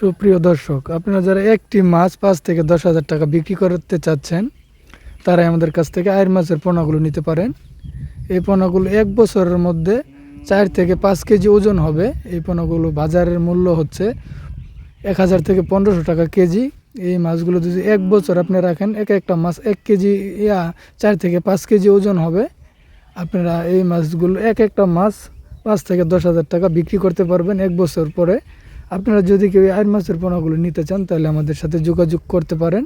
সুপ্রিয় দর্শক, আপনারা যারা একটি মাছ পাঁচ থেকে দশ হাজার টাকা বিক্রি করতে চাচ্ছেন, তারাই আমাদের কাছ থেকে আয়ের মাছের পোনাগুলো নিতে পারেন। এই পোনাগুলো এক বছরের মধ্যে চার থেকে পাঁচ কেজি ওজন হবে। এই পোনাগুলো বাজারের মূল্য হচ্ছে এক হাজার থেকে পনেরোশো টাকা কেজি। এই মাছগুলো যদি এক বছর আপনি রাখেন, এক একটা মাছ এক কেজি, ইয়া চার থেকে পাঁচ কেজি ওজন হবে। আপনারা এই মাছগুলো এক একটা মাছ পাঁচ থেকে দশ হাজার টাকা বিক্রি করতে পারবেন এক বছর পরে। আপনারা যদি কেউ আয়ের মাছের পোনাগুলো নিতে চান, তাহলে আমাদের সাথে যোগাযোগ করতে পারেন।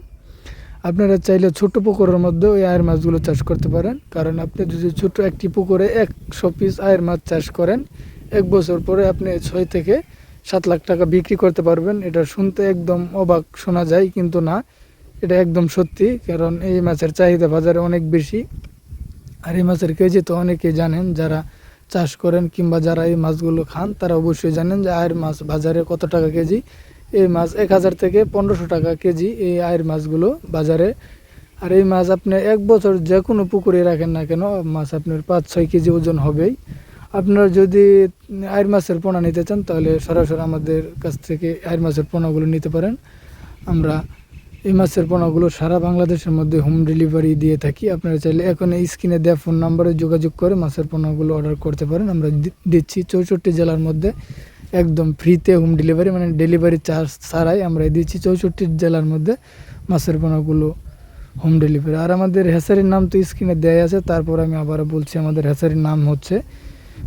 আপনারা চাইলে ছোট পুকুরের মধ্যে ওই আয়ের মাছগুলো চাষ করতে পারেন। কারণ আপনি যদি ছোট একটি পুকুরে একশো পিস আয়ের মাছ চাষ করেন, এক বছর পরে আপনি ছয় থেকে সাত লাখ টাকা বিক্রি করতে পারবেন। এটা শুনতে একদম অবাক শোনা যায়, কিন্তু না, এটা একদম সত্যি। কারণ এই মাছের চাহিদা বাজারে অনেক বেশি। আর এই মাছের কেজি তো অনেকেই জানেন, যারা চাষ করেন কিংবা যারা এই মাছগুলো খান, তারা অবশ্যই জানেন যে আয়ের মাছ বাজারে কত টাকা কেজি। এই মাছ এক হাজার থেকে পনেরোশো টাকা কেজি এই আয়ের মাছগুলো বাজারে। আর এই মাছ আপনি এক বছর যে কোনো পুকুরে রাখেন না কেন, মাছ আপনার পাঁচ ছয় কেজি ওজন হবেই। আপনার যদি আয়ের মাছের পোনা নিতে চান, তাহলে সরাসরি আমাদের কাছ থেকে আয়ের মাছের পোনাগুলো নিতে পারেন। আমরা এই মাছের পোনাগুলো সারা বাংলাদেশের মধ্যে হোম ডেলিভারি দিয়ে থাকি। আপনারা চাইলে এখন এই স্ক্রিনে দেওয়া ফোন নাম্বারে যোগাযোগ করে মাছের পোনাগুলো অর্ডার করতে পারেন। আমরা দিচ্ছি চৌষট্টি জেলার মধ্যে একদম ফ্রিতে হোম ডেলিভারি মানে ডেলিভারি চার্জ ছাড়াই আমরা দিচ্ছি চৌষট্টি জেলার মধ্যে মাছের পোনাগুলো হোম ডেলিভারি আর আমাদের হ্যাসারির নাম তো স্ক্রিনে দেওয়া আছে। তারপর আমি আবার বলছি, আমাদের হ্যাসারির নাম হচ্ছে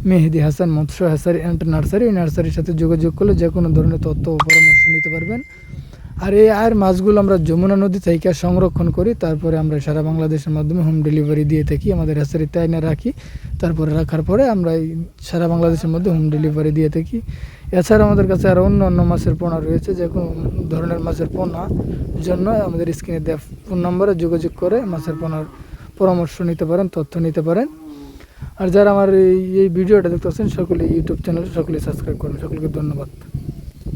মেহেদি হাসান মৎস্য হ্যাসারি অ্যান্ড নার্সারি এই নার্সারির সাথে যোগাযোগ করলে যে কোনো ধরনের তথ্য ও পরামর্শ নিতে পারবেন। আর এই আয়ের মাছগুলো আমরা যমুনা নদী থেকে সংরক্ষণ করি, তারপরে আমরা সারা বাংলাদেশের মাধ্যমে হোম ডেলিভারি দিয়ে থাকি, আমাদের হ্যাসারিতে আইনে রাখি, তারপরে রাখার পরে আমরা সারা বাংলাদেশের মধ্যে হোম ডেলিভারি দিয়ে থাকি। এছাড়া আমাদের কাছে আরও অন্য অন্য মাছের পোনা রয়েছে, যে কোনো ধরনের মাছের পোনা জন্য আমাদের স্ক্রিনে দেওয়া ফোন নম্বরে যোগাযোগ করে মাছের পোনার পরামর্শ নিতে পারেন, তথ্য নিতে পারেন। আর যারা আমার এই ভিডিওটা দেখতেছেন, সকলে ইউটিউব চ্যানেল সকলে সাবস্ক্রাইব করুন, সকলকে ধন্যবাদ।